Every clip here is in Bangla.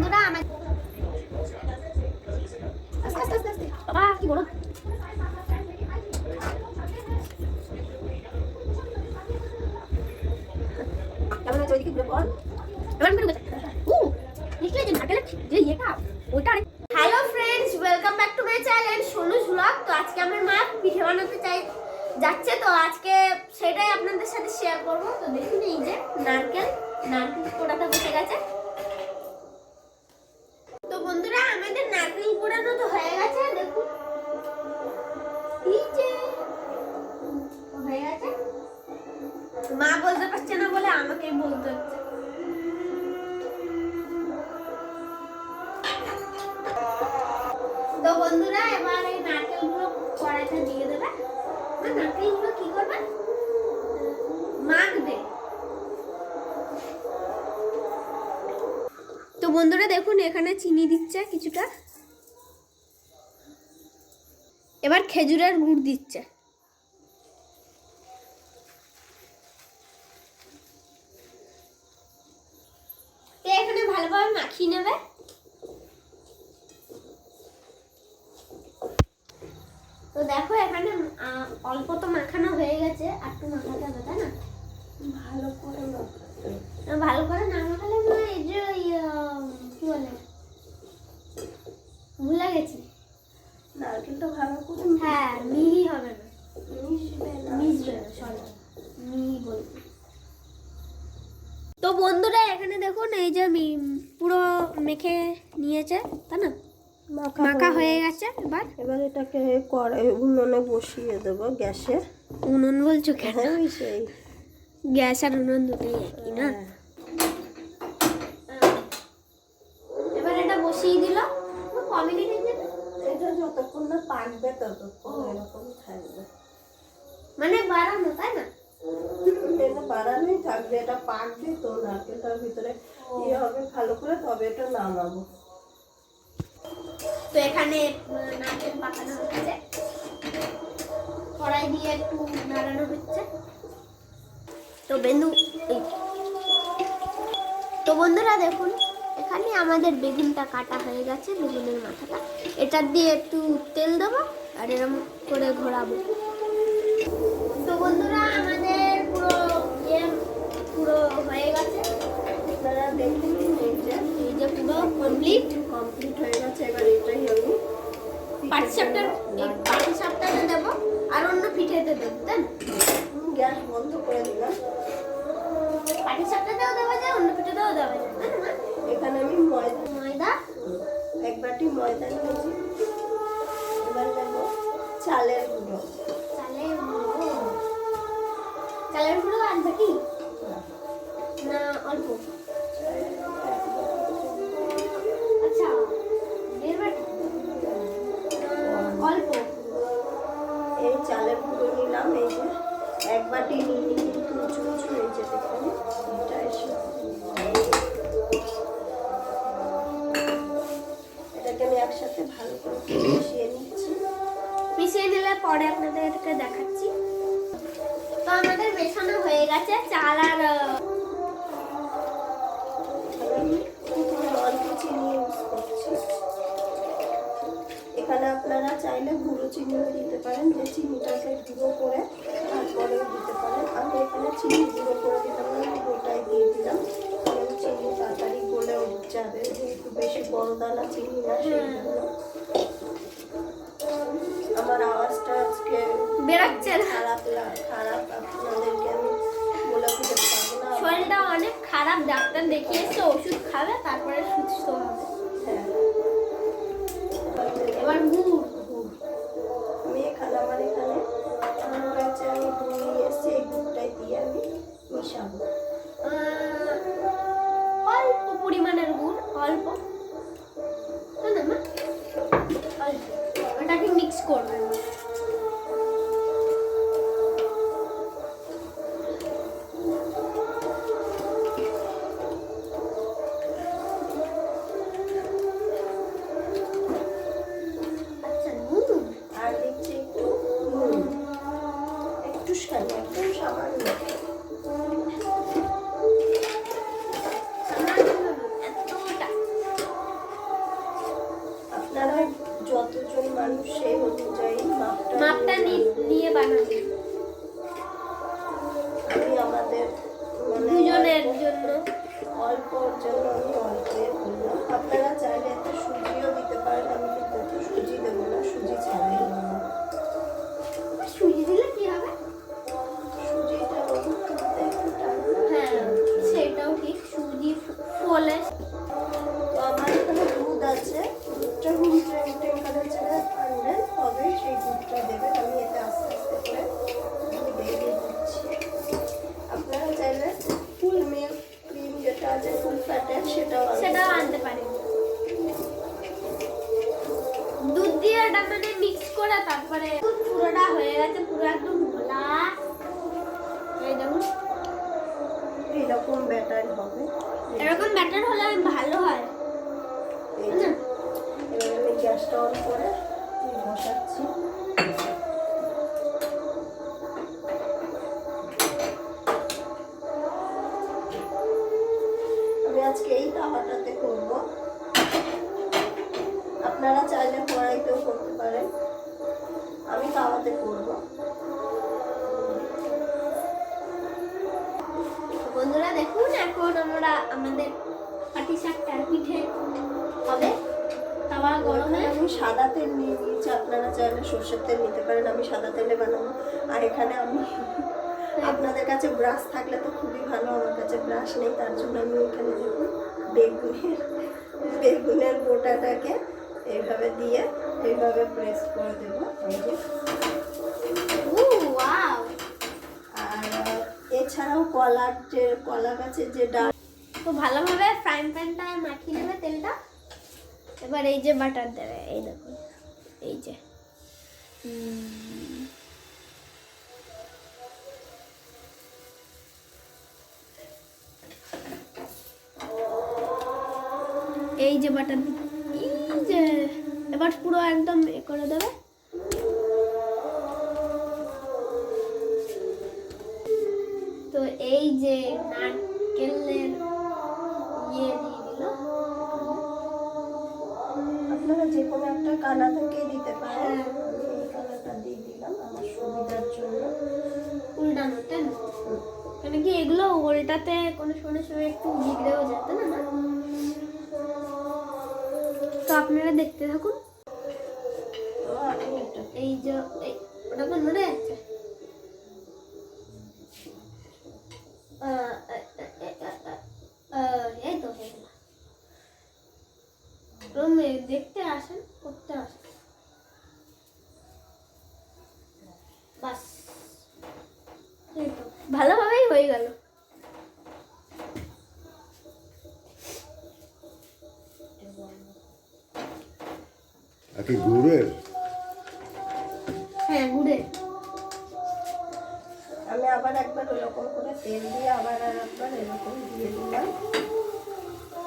বন্ধুরা, আমার আস্তে আস্তে আস্তে আস্তে। বাবা, কি বড় কেমন হচ্ছে ওইদিকে? ঘুরে বল। এবার আমি ঢুকে ও নিশ্চয়ই যে নারকেলের যে ইয়েটা, ওইটা এখানে চিনি দিচ্ছে কিছুটা। এবার খেজুরের গুড় দিচ্ছে। তো এখানে ভালোভাবে মাখিয়ে নেবে। তো দেখো এখানে অল্প তো মাখানো হয়ে গেছে আর একটু মাখাতে হবে তাই না? ভালো করে ভালো করে না মাখালে না এই যে বলে। ভুলে গেছি। নারকেলটা ভালো করে হ্যাঁ মিহি হবে না। মিশবে না। মিশবে না সরি। মিহি বলব। তো বন্ধুরা এখানে দেখুন এই যে মি- পুরো মেখে নিয়েছে তাই না? মাখা হয়ে গেছে। এবার? এবার এটাকে কড়াই উনুনে বসিয়ে দেবো গ্যাসে উনুন বলছো কেন? হ্যাঁ সেই। গ্যাস আর উনুন দুটোই একই না? ততক্ষণ এরকম থাকবে। মানে বাড়ানো তাই না? এটা বাড়ানোই থাকবে এটা পাকবে তো নারকেলটার ভিতরে ইয়ে হবে ভালো করে তবে এটা নামাবো। তো এখানে নারকেল পাকানো হচ্ছে। কড়াই দিয়ে একটু নাড়ানো হচ্ছে। তো বেন্দু তো বন্ধুরা দেখুন এখানে আমাদের বেগুনটা কাটা হয়ে গেছে বেগুনের মাথাটা। এটা দিয়ে একটু তেল দেবো আর এরকম করে ঘোরাবো। তো বন্ধুরা আমাদের পুরো ইয়ে পুরো হয়ে গেছে। আপনারা দেখুন এই যে পুরো কমপ্লিট কমপ্লিট হয়ে গেছে এবার এটাই আমি পাটিসাপটার এই পাটিসাপটাতে দেবো। আর অন্য পিঠেতে দেবো তাই গ্যাস বন্ধ করে দিলাম। দেওয়া যায় অন্য পিঠেতেও দেওয়া যায় তাই না? আমি ময়দা ময়দা, এক বাটি ময়দা নিয়েছি। এবার নেব চালের গুঁড়ো। চালের গুঁড়ো? চালের গুঁড়ো আনবে কি? ভালো করে মিশিয়ে নিচ্ছি। মিশিয়ে নিলে পরে আপনাদেরকে দেখাচ্ছি। তো আমাদের মেশানো হয়ে গেছে চাল আর অল্প চিনি ইউজ করছি। এখানে আপনারা চাইলে গুঁড়ো চিনিও দিতে পারেন, যে চিনিটাকে গুঁড়ো করে তারপরেও দিতে পারেন। আমি এখানে চিনি গুঁড়ো করে দিলাম না আমি গোটাই দিয়ে দিলাম কারণ চিনি তাড়াতাড়ি গলেও যাবে যেহেতু বেশি বড় দানা চিনি না সেই আমার আওয়াজটা আজকে বেরোচ্ছে খারাপ খারাপ আপনাদেরকে আমি বলে পারব না। শরীরটা অনেক খারাপ ডাক্তার দেখিয়ে এসে ওষুধ খাবে তারপরে সুস্থ হবে। হ্যাঁ। এবার গুড় আমি এখানে আমার এখানে আমার কাছে আমি দুধ নিয়ে এসেছি এই দুধটাই দিয়ে আমি মিশাবো। অল্প। না মা। অল্প। ওটাকে মিক্স করবে আমাদের দুজনের জন্য। অল্প জন্য আমি অল্প করলাম আপনারা চাইলে একটা সুজিও দিতে পারেন আমি কিন্তু সুজি দেবো না সুজি ছাড়াই। আছে ফুল ফ্যাটের সেটাও সেটাও আনতে পারি। দুধ দিয়ে ওটা মানে মিক্স করে তারপরে পুরোটা হয়ে গেছে পুরো একদম ঘোলা এই দেখুন। এরকম ব্যাটার হবে। এরকম ব্যাটার হলে ভালো হয়। এবার আমি গ্যাসটা অন করে বসাচ্ছি আপনারা চাইলে কড়াইতেও করতে পারেন। আমি তাওয়াতে করব বন্ধুরা দেখুন এখন আমরা আমাদের পাটি শাকটার পিঠে হবে। তাওয়া গরমে আমি সাদা তেল নিয়ে নিয়েছি আপনারা চাইলে সর্ষের তেল নিতে পারেন আমি সাদা তেলে বানাবো। আর এখানে আমি আপনাদের কাছে ব্রাশ থাকলে তো খুবই ভালো আমার কাছে ব্রাশ নেই তার জন্য আমি এখানে দেখুন বেগুনের বেগুনের গোটাটাকে এইভাবে দিয়ে এইভাবে প্রেস করে দেবো এই যে। আর এছাড়াও কলার যে কলা গাছের যে ডাল। তো ভালোভাবে ফ্রাইং প্যানটায় মাখিয়ে নেবে তেলটা। এবার এই যে বাটার দেবে এই দেখুন এই যে। এই যে বাটার এবার পুরো একদম এ করে দেবে। তো এই যে নারকেলের ইয়ে দিয়ে দিল। আপনারা যে কোনো একটা কানা থেকে দিতে পারেন। হ্যাঁ। এই কানাটা দিয়ে দিলাম আমার সুবিধার জন্য। উল্টানো কেন কি এগুলো উল্টাতে কোনো সময় সময় একটু বিগড়েও যেত না? তো আপনারা দেখতে থাকুন। এই যে ওটা তো নড়ে যাচ্ছে আহ, আহ, আহ, আহ, আহ, এই তো হয়ে গেল রুমে দেখতে আসেন করতে আসেন বাস এই তো ভালোভাবেই হয়ে গেল আর কি গুড়ের হ্যাঁ ঘুরে আমি আবার একবার ওরকম করে তেল দিয়ে আবার আর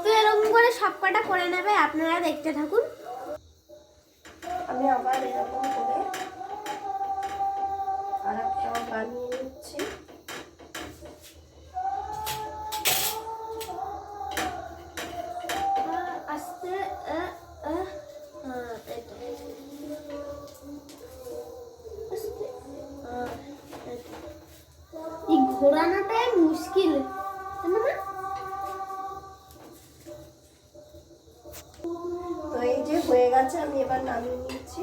তো এরকম করে সব কটা করে নেবে, আপনারা দেখতে থাকুন। আমি আবার এরকম করে আর একটা বানিয়ে নিচ্ছি। গেছে আমি এবার নামিয়ে নিচ্ছি।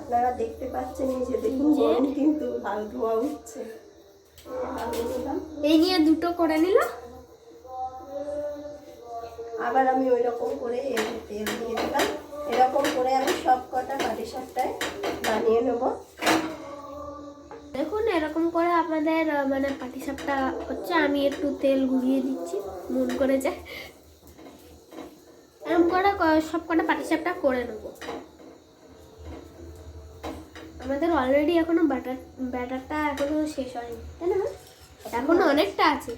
আপনারা দেখতে পাচ্ছেন যে দেখুন গরম কিন্তু হাল ধোয়া উঠছে এই নিয়ে দুটো করে নিল। আবার আমি ওই রকম করে তেল দিয়ে দিলাম। এরকম করে আমি সব কটা কাটি সাপটায় বানিয়ে নেব। দেখুন এরকম করে আপনাদের আহ, মানে পাটিসাপটা হচ্ছে আমি একটু তেল ঘুরিয়ে দিচ্ছি। মন করে যে এরকম করে, ক- সব কটা পাটিসাপটা করে নেব। আমাদের অলরেডি এখনও ব্যাটার ব্যাটারটা এখনও শেষ হয়নি, তাই না? এখনও অনেকটা আছে।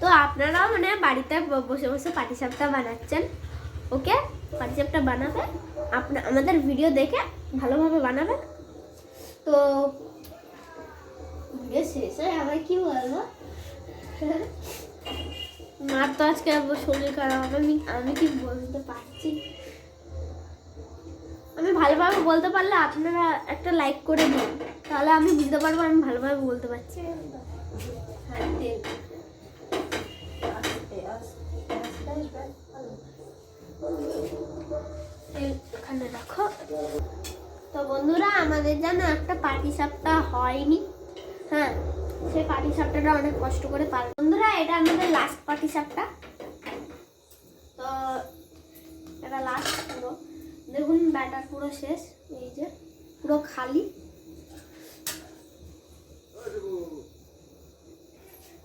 তো আপনারাও মানে বাড়িতে বসে বসে পাটিসাপটা বানাচ্ছেন, ওকে? পাটিসাপটা বানাবে আপনা, আমাদের ভিডিও দেখে ভালোভাবে বানাবেন। তো ভিডিও শেষে আবার কি বলব? মার তো আজকে শরীর খারাপ হবে আমি আমি কি বলতে পারছি? আমি ভালোভাবে বলতে পারলে আপনারা একটা লাইক করে দিন। তাহলে আমি বুঝতে পারব আমি ভালোভাবে বলতে পারছি। রাখো তো বন্ধুরা, আমাদের যেন একটা পাটি সাপটা হয়নি। হ্যাঁ সেই পাটি সাপটাটা অনেক কষ্ট করে পার বন্ধুরা এটা আমাদের লাস্ট পাটি সাপটা। তো এটা লাস্ট পুরো দেখুন ব্যাটার পুরো শেষ এই যে পুরো খালি।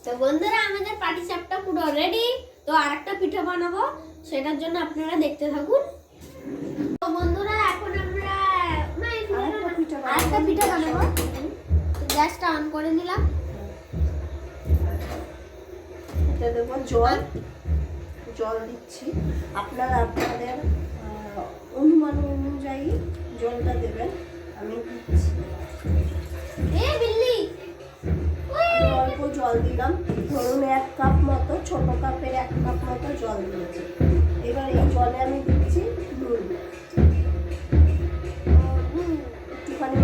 তো বন্ধুরা আমাদের পাটি সাপটা পুরো রেডি তো আরেকটা পিঠে বানাবো সেটার জন্য আপনারা দেখতে থাকুন। তো বন্ধুরা এখন আমরা আরেকটা পিঠে বানাবো। গ্যাসটা অন করে নিলাম। এটা দেবো জল। জল দিচ্ছি। আপনারা আপনাদের অনুমান অনুযায়ী জলটা দেবেন। আমি দিচ্ছি। অল্প জল দিলাম। ধরুন এক কাপ মতো ছোট কাপের এক কাপ মতো জল দিয়েছি। এবার এই জলে আমি দিচ্ছি নুন। একটুখানি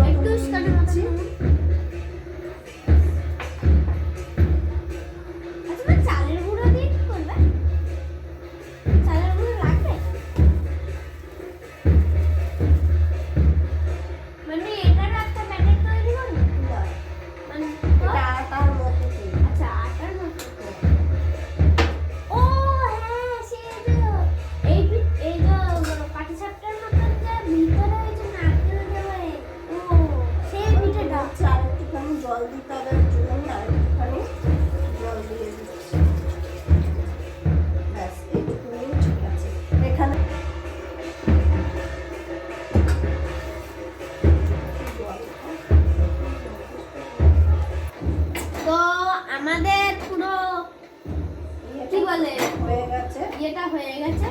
বলে হয়ে গেছে। ইয়েটা হয়ে গেছে।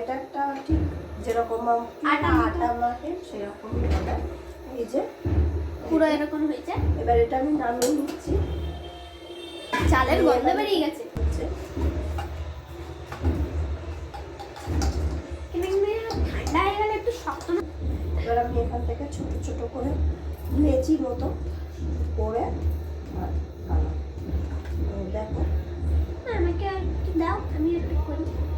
এটা একটা ঠিক যেরকম আটা। আটা মাখে সেরকমই হবে। এই যে পুরো এরকম হয়েছে। এবার এটা আমি নামিয়ে নিচ্ছি। চালের গন্ধ বেরিয়ে গেছে। ঠান্ডা হয়ে গেলে একটু শক্ত এবার আমি এখান থেকে ছোট ছোট করে লেচি মতো করে দেখো। আমাকে আর একটু দাও আমি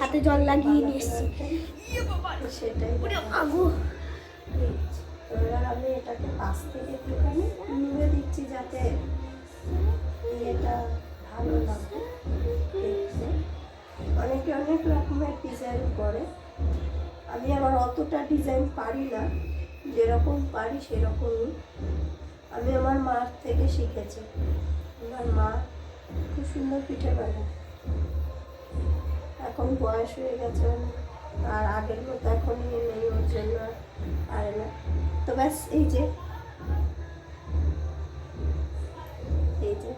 হাতে জল লাগিয়ে নিয়ে। সেটাই। আগু। এবার আমি এটাকে পাশ থেকে একটুখানি নুয়ে দিচ্ছি যাতে এটা ভালো লাগে। অনেকে অনেক রকমের ডিজাইন করে। আমি আবার অতটা ডিজাইন পারি না। যেরকম পারি সেরকমই। আমি আমার মার থেকে শিখেছি। আমার মা খুব সুন্দর পিঠে বানায়। এখন বয়স হয়ে গেছে। আর আগের মতো এখন নেই ওর জন্য আর না। তো ব্যাস, এই যে। এই যে।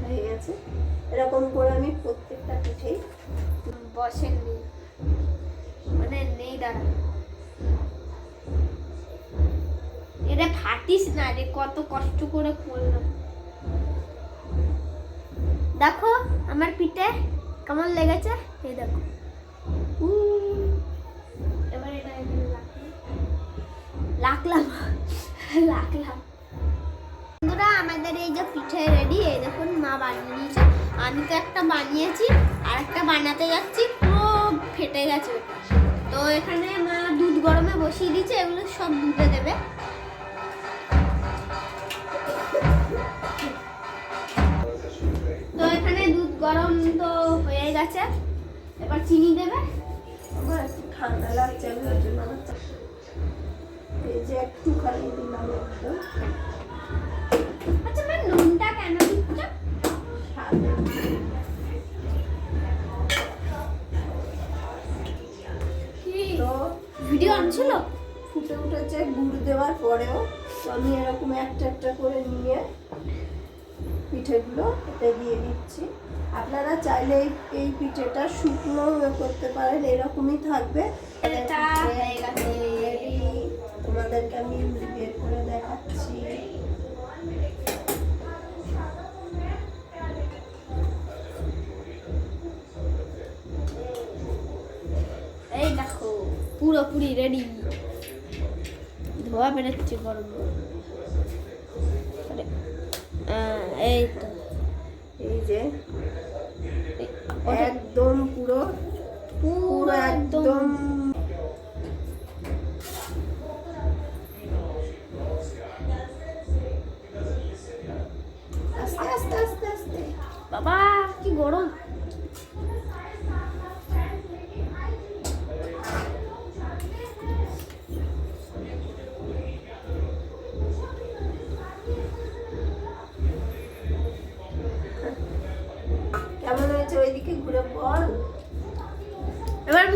হয়ে গেছে। এরকম করে আমি প্রত্যেকটা পিঠেই বসেননি মানে নেই দাঁড়া। এটা ফাটিস না রে, কত কষ্ট করে করলাম। দেখো, আমার পিঠে কেমন লেগেছে? এই দেখো। এবার এটা বন্ধুরা, আমাদের এই যে পিঠে রেডি, এই দেখুন মা বানিয়ে নিয়েছে। আমি তো একটা বানিয়েছি, আর একটা বানাতে যাচ্ছি, পুরো ফেটে গেছে। তো এখানে মা দুধ গরমে বসিয়ে দিয়েছে, এগুলো সব দুধে দেবে। তো এখানে দুধ গরম তো গেছে এবার চিনি দেবে। আমার একটু ঠান্ডা লাগছে আমি ওই জন্য আমার এই যে একটুখানি দিলাম একদম আচ্ছা মা নুনটা কেন দিচ্ছ? স্বাদে। ভিডিও ফুটে উঠেছে গুড় দেওয়ার পরেও। আমি এরকম একটা একটা করে নিয়ে পিঠেগুলো এতে দিয়ে দিচ্ছি। আপনারা চাইলে এই- পিঠেটা শুকনো করতে পারেন এরকমই থাকবে? তোমাদেরকে আমি বের করে দেখাচ্ছি। এই দেখো পুরোপুরি রেডি ধোয়া বেরোচ্ছে গরম। এই তো। এই যে একদম পুরো পুরো একদম। আস্তে আস্তে আস্তে আস্তে। বাবা কি গরম।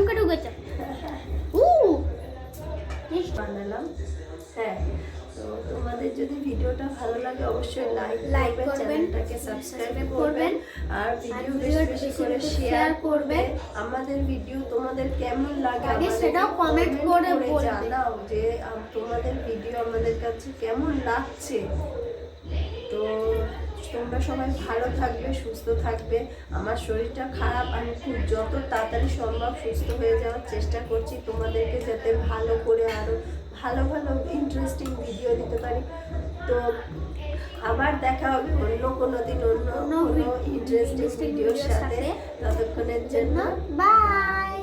মুখে ঢুকেছে। উ বানালাম। হ্যাঁ তো তোমাদের যদি ভিডিওটা ভালো লাগে অবশ্যই লাইক Like করবেন চ্যানেলটাকে সাবস্ক্রাইব করবেন আর ভিডিও বেশি বেশি করে শেয়ার করবেন। আমাদের ভিডিও তোমাদের কেমন লাগে আগে সেটাও comment করে জানাও যে তোমাদের ভিডিও আমাদের কাছে কেমন লাগছে। তো তোমরা সবাই ভালো থাকবে সুস্থ থাকবে। আমার শরীরটা খারাপ আমি খুব যত তাড়াতাড়ি সম্ভব সুস্থ হয়ে যাওয়ার চেষ্টা করছি। তোমাদেরকে যাতে ভালো করে আরও ভালো ভালো ইন্টারেস্টিং ভিডিও দিতে পারি। তো আবার দেখা হবে অন্য কোনো দিন অন্য কোনো ইন্টারেস্টিং ভিডিওর সাথে। ততক্ষণের জন্য বাই